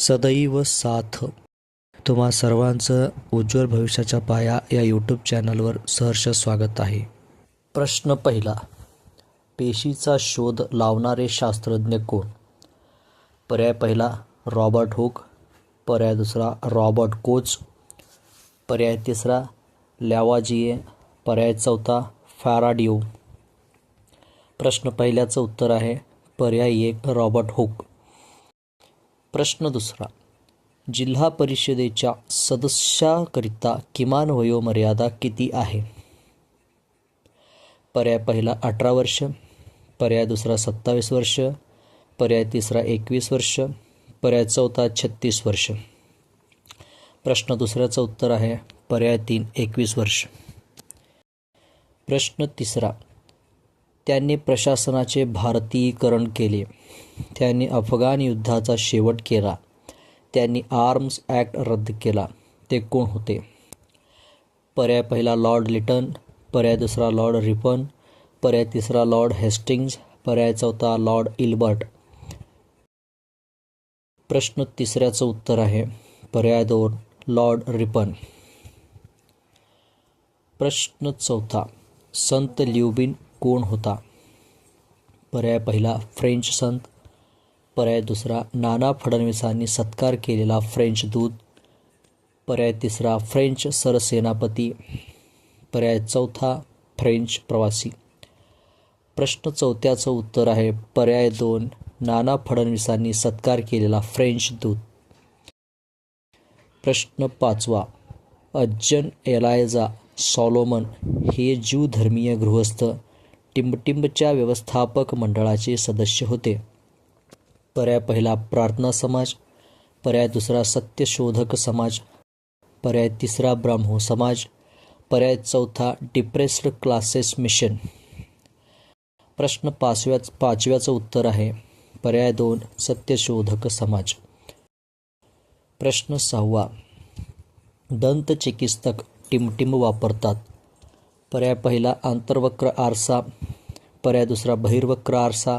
सदैव साथ. तुम्हा सर्वांचं उज्ज्वल भविष्याच्या पाया या यूट्यूब चॅनलवर सहर्ष स्वागत आहे. प्रश्न पहिला. पेशीचा शोध लावणारे शास्त्रज्ञ कोण? पर्याय पहिला रॉबर्ट हुक. पर्याय दुसरा रॉबर्ट कोच. पर्याय तिसरा लॅवाजिए पर्याय चौथा फॅराडिओ. प्रश्न पहिल्याचं उत्तर आहे पर्याय एक रॉबर्ट हुक. प्रश्न दुसरा. जिल्हा परिषदेच्या सदस्याकरिता किमान वयोमर्यादा किती आहे? पर्याय पहिला अठरा वर्ष पर्याय दुसरा सत्तावीस वर्ष पर्याय तिसरा एकवीस वर्ष पर्याय चौथा छत्तीस वर्ष. प्रश्न दुसऱ्याचं उत्तर आहे पर्याय तीन एकवीस वर्ष. प्रश्न तिसरा. त्यांनी प्रशासनाचे भारतीयकरण केले. त्यांनी अफगाण युद्धाचा शेवट केला. त्यांनी आर्म्स ॲक्ट रद्द केला. ते कोण होते? पर्याय पहिला लॉर्ड लिटन पर्याय दुसरा लॉर्ड रिपन पर्याय तिसरा लॉर्ड हेस्टिंग्ज पर्याय चौथा लॉर्ड इल्बर्ट. प्रश्न तिसऱ्याचं उत्तर आहे. पर्याय दोन लॉर्ड रिपन. प्रश्न चौथा संत ल्युबिन कोण होता? पर्याय पहिला फ्रेंच संत पर्याय दुसरा नाना फडणवीसांनी सत्कार केलेला फ्रेंच दूत पर्याय तिसरा फ्रेंच सरसेनापती पर्याय चौथा फ्रेंच प्रवासी. प्रश्न चौथ्याचं उत्तर आहे पर्याय दोन नाना फडणवीसांनी सत्कार केलेला फ्रेंच दूत. प्रश्न पाचवा अज्जन एलायझा सॉलोमन हे ज्यू धर्मीय गृहस्थ टिंबटिंबच्या व्यवस्थापक मंडळाचे सदस्य होते. पर्याय पहिला प्रार्थना समाज पर्याय दुसरा सत्यशोधक समाज पर्याय तिसरा ब्राह्मो समाज पर्याय चौथा डिप्रेस्ड क्लासेस मिशन. प्रश्न पाचव्या पाचव्याचं उत्तर आहे पर्याय दोन सत्यशोधक समाज. प्रश्न सहावा दंतचिकित्सक टिमटिम वापरतात. पर्याय पहिला आंतरवक्र आरसा पर्याय दुसरा बहिर्वक्र आरसा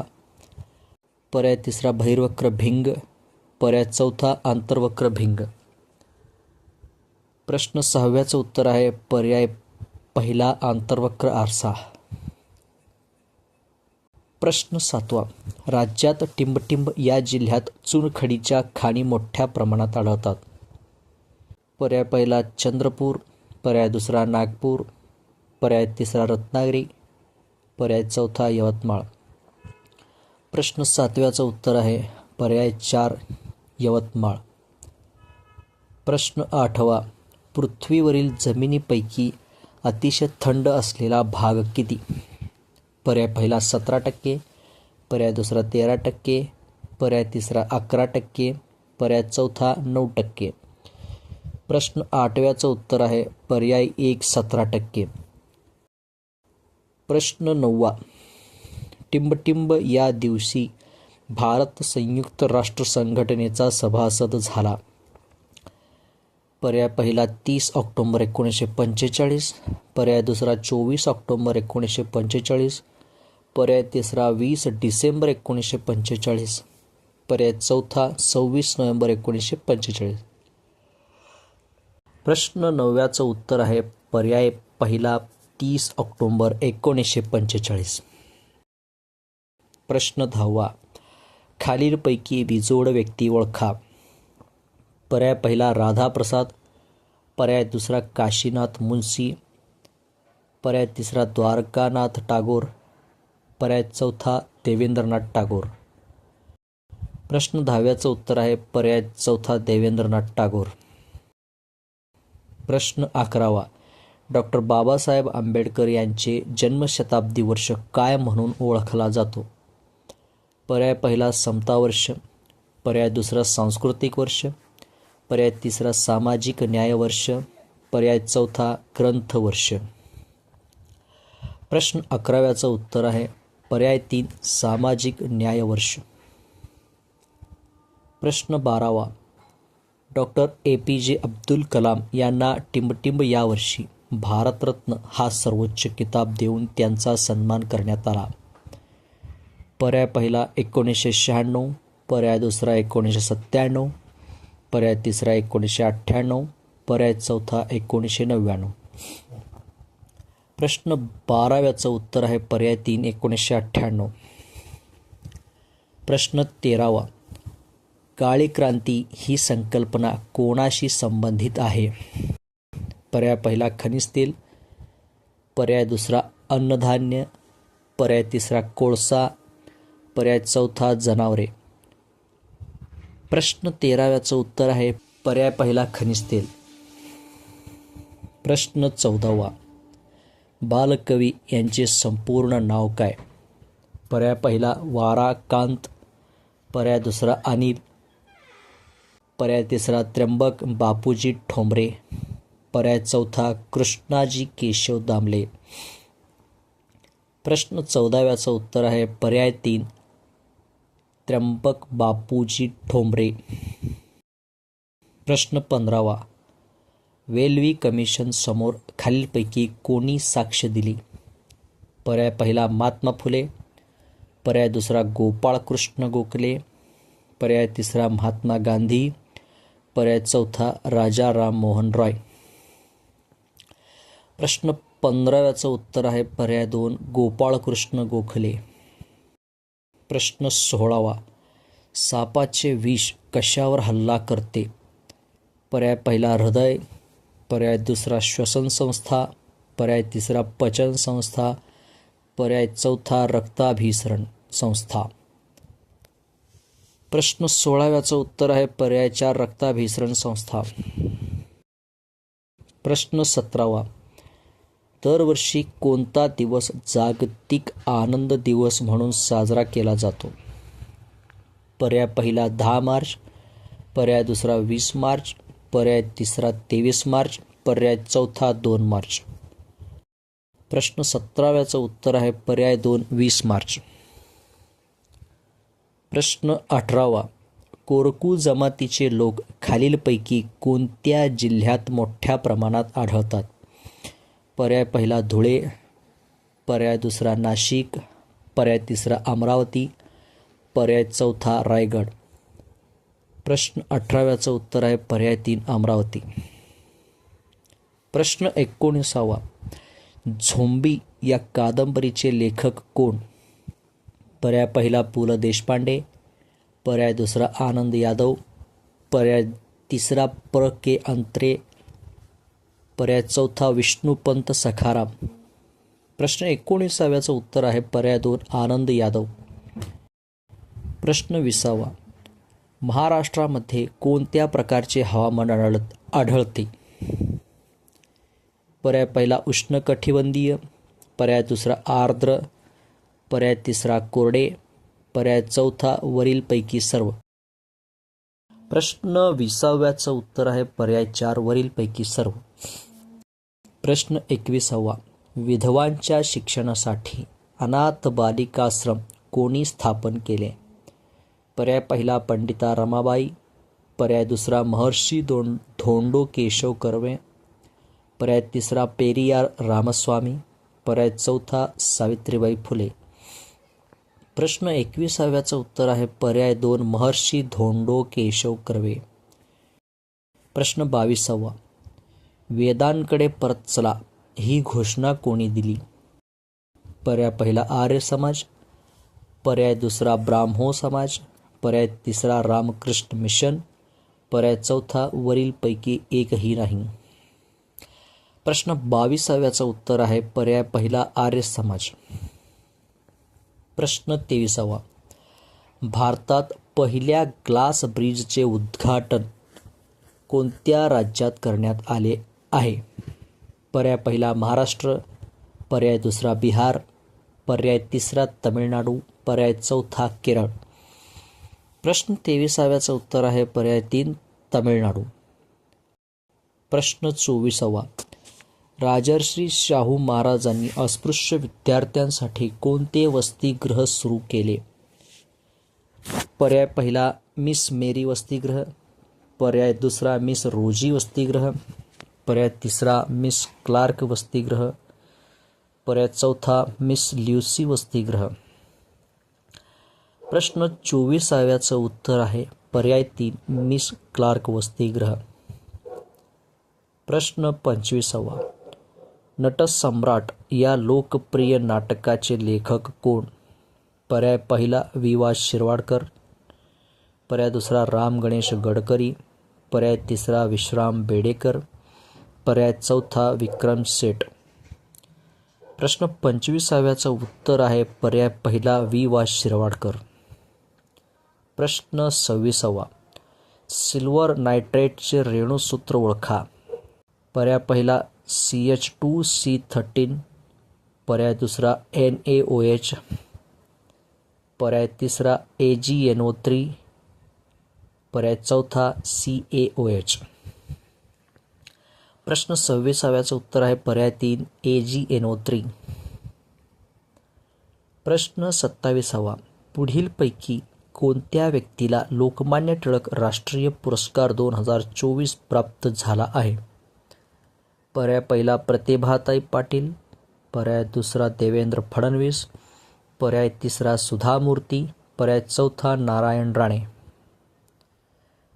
पर्याय तिसरा बहिर्वक्र भिंग पर्याय चौथा आंतरवक्र भिंग. प्रश्न सहाव्याचं उत्तर आहे पर्याय पहिला आंतरवक्र आरसा. प्रश्न सातवा राज्यात टिंबटिंब या जिल्ह्यात चुनखडीच्या खाणी मोठ्या प्रमाणात आढळतात. पर्याय पहिला चंद्रपूर पर्याय दुसरा नागपूर पर्याय तिसरा रत्नागिरी पर्याय चौथा यवतमाळ. प्रश्न सातव्याचं उत्तर आहे पर्याय चार यवतमाळ. प्रश्न आठवा पृथ्वीवरील जमिनीपैकी अतिशय थंड असलेला भाग किती? पर्याय पहिला सतरा टक्के पर्याय दुसरा तेरा टक्के पर्याय तिसरा अकरा टक्के पर्याय चौथा नऊ टक्के. प्रश्न आठव्याचं उत्तर आहे पर्याय एक सतरा टक्के. प्रश्न नववा. टिंबटिंब या दिवशी भारत संयुक्त राष्ट्र संघटनेचा सभासद झाला. पर्याय पहिला तीस ऑक्टोंबर एकोणीसशे पंचेचाळीस पर्याय दुसरा चोवीस ऑक्टोंबर एकोणीसशे पंचेचाळीस पर्याय तिसरा वीस डिसेंबर एकोणीसशे पंचेचाळीस पर्याय चौथा सव्वीस नोव्हेंबर एकोणीसशे पंचेचाळीस. प्रश्न नवव्याचं उत्तर आहे पर्याय पहिला तीस ऑक्टोंबर एकोणीसशे पंचेचाळीस. प्रश्न दहावा. खालीलपैकी विजोड व्यक्ती ओळखा. पर्याय पहिला राधाप्रसाद पर्याय दुसरा काशीनाथ मुन्सी पर्याय तिसरा द्वारकानाथ टागोर पर्याय चौथा देवेंद्रनाथ टागोर. प्रश्न दहाव्याचं उत्तर आहे पर्याय चौथा देवेंद्रनाथ टागोर. प्रश्न अकरावा. डॉक्टर बाबासाहेब आंबेडकर यांचे जन्मशताब्दी वर्ष काय म्हणून ओळखला जातो? पर्याय पहिला समता वर्ष पर्याय दुसरा सांस्कृतिक वर्ष पर्याय तिसरा सामाजिक न्याय वर्ष पर्याय चौथा ग्रंथ वर्ष. प्रश्न अकराव्याचं उत्तर आहे पर्याय तीन सामाजिक न्याय वर्ष. प्रश्न बारावा डॉक्टर ए पी जे अब्दुल कलाम यांना टिंबटिंब यावर्षी भारतरत्न हा सर्वोच्च किताब देऊन त्यांचा सन्मान करण्यात आला. पर्याय पहिला एकोणीसशे शहाण्णव पर्याय दुसरा एकोणीसशे सत्त्याण्णव पर्याय तिसरा एकोणीसशे अठ्ठ्याण्णव पर्याय चौथा एकोणीसशे नव्याण्णव. प्रश्न बाराव्याचं उत्तर आहे पर्याय तीन एकोणीसशे अठ्ठ्याण्णव. प्रश्न तेरावा. काळी क्रांती ही संकल्पना कोणाशी संबंधित आहे? पर्याय पहिला खनिज तेल पर्याय दुसरा अन्नधान्य पर्याय तिसरा कोळसा पर्याय चौथा जनावरे. प्रश्न तेराव्याचं उत्तर आहे पर्याय पहिला खनिज तेल. प्रश्न चौदावा बालकवी यांचे संपूर्ण नाव काय? पर्याय पहिला वारा कांत पर्याय दुसरा अनिल पर्याय तिसरा त्र्यंबक बापूजी ठोंबरे. पर्याय चौथा कृष्णाजी केशव दामले. प्रश्न चौदाव्याचं उत्तर आहे पर्याय तीन त्र्यंबक बापूजी ठोंबरे. प्रश्न पंधरावा वेल्वी कमिशन समोर खालीलपैकी कोणी साक्ष दिली? पर्याय पहिला महात्मा फुले. पर्याय दुसरा गोपाळकृष्ण गोखले. पर्याय तिसरा महात्मा गांधी. पर्याय चौथा राजा राम मोहन रॉय. प्रश्न पंधराव्याचं उत्तर आहे. पर्याय दोन गोपाळकृष्ण गोखले. प्रश्न सोळावा. सापाचे विष कशावर हल्ला करते? पर्याय पहिला हृदय. पर्याय दुसरा श्वसन संस्था. पर्याय तिसरा पचन संस्था. पर्याय चौथा रक्ताभिसरण संस्था. प्रश्न सोळाव्याचं उत्तर आहे. पर्याय चार रक्ताभिसरण संस्था. प्रश्न सतरावा. दरवर्षी कोणता दिवस जागतिक आनंद दिवस म्हणून साजरा केला जातो? पर्याय पहिला दहा मार्च पर्याय दुसरा वीस मार्च पर्याय तिसरा तेवीस मार्च पर्याय चौथा दोन मार्च. प्रश्न सतराव्याचं उत्तर आहे पर्याय दोन वीस मार्च. प्रश्न अठरावा कोरकू जमातीचे लोक खालीलपैकी कोणत्या जिल्ह्यात मोठ्या प्रमाणात आढळतात? पर्याय पहिला धुळे पर्याय दुसरा नाशिक पर्याय तिसरा अमरावती पर्याय चौथा रायगड. प्रश्न अठराव्याचं उत्तर आहे पर्याय तीन अमरावती. प्रश्न एकोणीसावा. झोंबी या कादंबरीचे लेखक कोण? पर्याय पहिला पु ल देशपांडे पर्याय दुसरा आनंद यादव पर्याय तिसरा प्र के अंत्रे पर्याय चौथा विष्णुपंत सखाराम. प्रश्न एकोणीसाव्याचं उत्तर आहे पर्याय दोन आनंद यादव. प्रश्न विसावा. महाराष्ट्रामध्ये कोणत्या प्रकारचे हवामान आढळ आढळते? पर्याय पहिला उष्णकटिबंधीय पर्याय दुसरा आर्द्र पर्याय तिसरा कोरडे पर्याय चौथा वरीलपैकी सर्व. प्रश्न विसाव्याचं उत्तर आहे पर्याय चार वरीलपैकी सर्व. प्रश्न एकविसावा. विधवांच्या शिक्षणासाठी अनाथ बालिकाश्रम कोणी स्थापन केले? पर्याय पहिला पंडिता रमाबाई पर्याय दुसरा महर्षी दोन धोंडो केशव कर्वे पर्याय तिसरा पेरियार रामस्वामी पर्याय चौथा सावित्रीबाई फुले. प्रश्न एकविसाव्याचं उत्तर आहे पर्याय दोन महर्षी धोंडो केशव कर्वे. प्रश्न बावीसावा. वेदांकडे परत चला ही घोषणा कोणी दिली? पर्याय पहिला आर्य समाज पर्याय दुसरा ब्राह्मो समाज पर्याय तिसरा रामकृष्ण मिशन पर्याय चौथा वरीलपैकी एकही नाही. प्रश्न बावीसाव्याचं उत्तर आहे पर्याय पहिला आर्य समाज. प्रश्न तेविसावा. भारतात पहिल्या ग्लास ब्रिजचे उद्घाटन कोणत्या राज्यात करण्यात आले? आहे. पर्याय पहिला महाराष्ट्र पर्याय दुसरा बिहार पर्याय तिसरा तमिळनाडू पर्याय चौथा केरळ. प्रश्न तेविसाव्याचं उत्तर आहे पर्याय तीन तमिळनाडू. प्रश्न चोवीसावा. राजर्षी शाहू महाराजांनी अस्पृश्य विद्यार्थ्यांसाठी कोणते वसतिगृह सुरू केले? पर्याय पहिला मिस मेरी वसतिगृह. पर्याय दुसरा मिस रोजी वसतिगृह. पर्याय तिसरा मिस क्लार्क वसतिगृह पर्याय चौथा मिस ल्युसी वसतिगृह. प्रश्न चोवीसाव्याचं उत्तर आहे पर्याय तीन मिस क्लार्क वसतिगृह. प्रश्न पंचवीसावा. नटसम्राट या लोकप्रिय नाटकाचे लेखक कोण? पर्याय पहिला वि वा शिरवाडकर. पर्याय दुसरा राम गणेश गडकरी. पर्याय तिसरा विश्राम बेडेकर. पर्याय चौथा विक्रम सेठ. प्रश्न पंचवीसाव्याचं उत्तर आहे पर्याय पहिला वी. वा. शिरवाडकर. प्रश्न सव्वीसावा. सिल्वर नायट्रेटचे रेणूसूत्र ओळखा. पर्याय पहिला C H two C thirteen. पर्याय दुसरा एन ए ओ एच. पर्याय तिसरा ए जी एन ओ थ्री. पर्याय चौथा सी ए ओ एच. प्रश्न सव्वीसाव्याचं उत्तर आहे पर्याय तीन ए जी एन ओ थ्री प्रश्न सत्तावीसावा. पुढीलपैकी कोणत्या व्यक्तीला लोकमान्य टिळक राष्ट्रीय पुरस्कार दोन हजार चोवीस प्राप्त झाला आहे? पर्याय पहिला प्रतिभाताई पाटील. पर्याय दुसरा देवेंद्र फडणवीस. पर्याय तिसरा सुधा मूर्ती पर्याय चौथा नारायण राणे.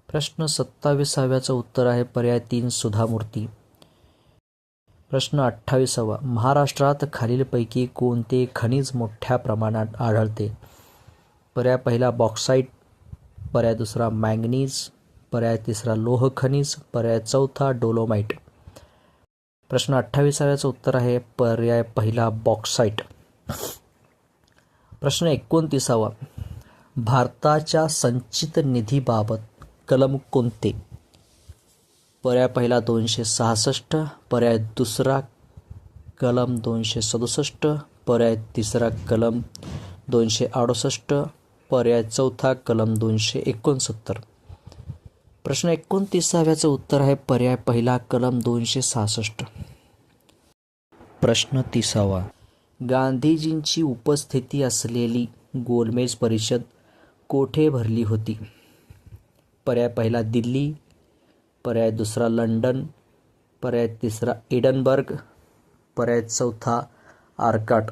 प्रश्न सत्तावीसाव्याचं उत्तर आहे पर्याय तीन सुधा मूर्ती प्रश्न अठ्ठावीसावा. महाराष्ट्रात खालीलपैकी कोणते खनिज मोठ्या प्रमाणात आढळते? पर्याय पहिला बॉक्साईट पर्याय दुसरा मॅंगनीज पर्याय तिसरा लोह खनिज पर्याय चौथा डोलोमाइट. प्रश्न अठ्ठावीसाव्याचं उत्तर आहे पर्याय पहिला बॉक्साईट. प्रश्न एकोणतीसावा. भारताच्या संचित निधीबाबत कलम कोणते? पर्याय पहिला दोनशे सहासष्ट पर्याय दुसरा कलम दोनशे सदुसष्ट पर्याय तिसरा कलम दोनशे अडुसष्ट पर्याय चौथा कलम दोनशे एकोणसत्तर. प्रश्न एकोणतीसाव्याचं उत्तर आहे पर्याय पहिला कलम दोनशे सहासष्ट. प्रश्न तिसावा. गांधीजींची उपस्थिती असलेली गोलमेज परिषद कोठे भरली होती? पर्याय पहिला दिल्ली पर्याय दुसरा लंडन पर्याय तिसरा इडनबर्ग पर्याय चौथा आर्काट।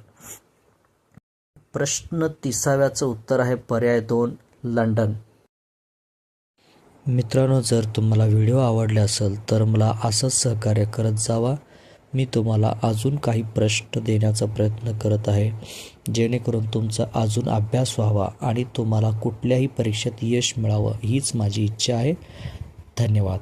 प्रश्न तिसाव्याचं उत्तर आहे पर्याय दोन लंडन। मित्रांनो जर तुम्हाला व्हिडिओ आवडले असेल तर मला असंच सहकार्य करत जावा. मी तुम्हाला अजून काही प्रश्न देण्याचा प्रयत्न करत आहे. जेणेकरून तुमचा अजून अभ्यास व्हावा आणि तुम्हाला कुठल्याही परीक्षेत यश मिळावं हीच माझी इच्छा आहे. धन्यवाद.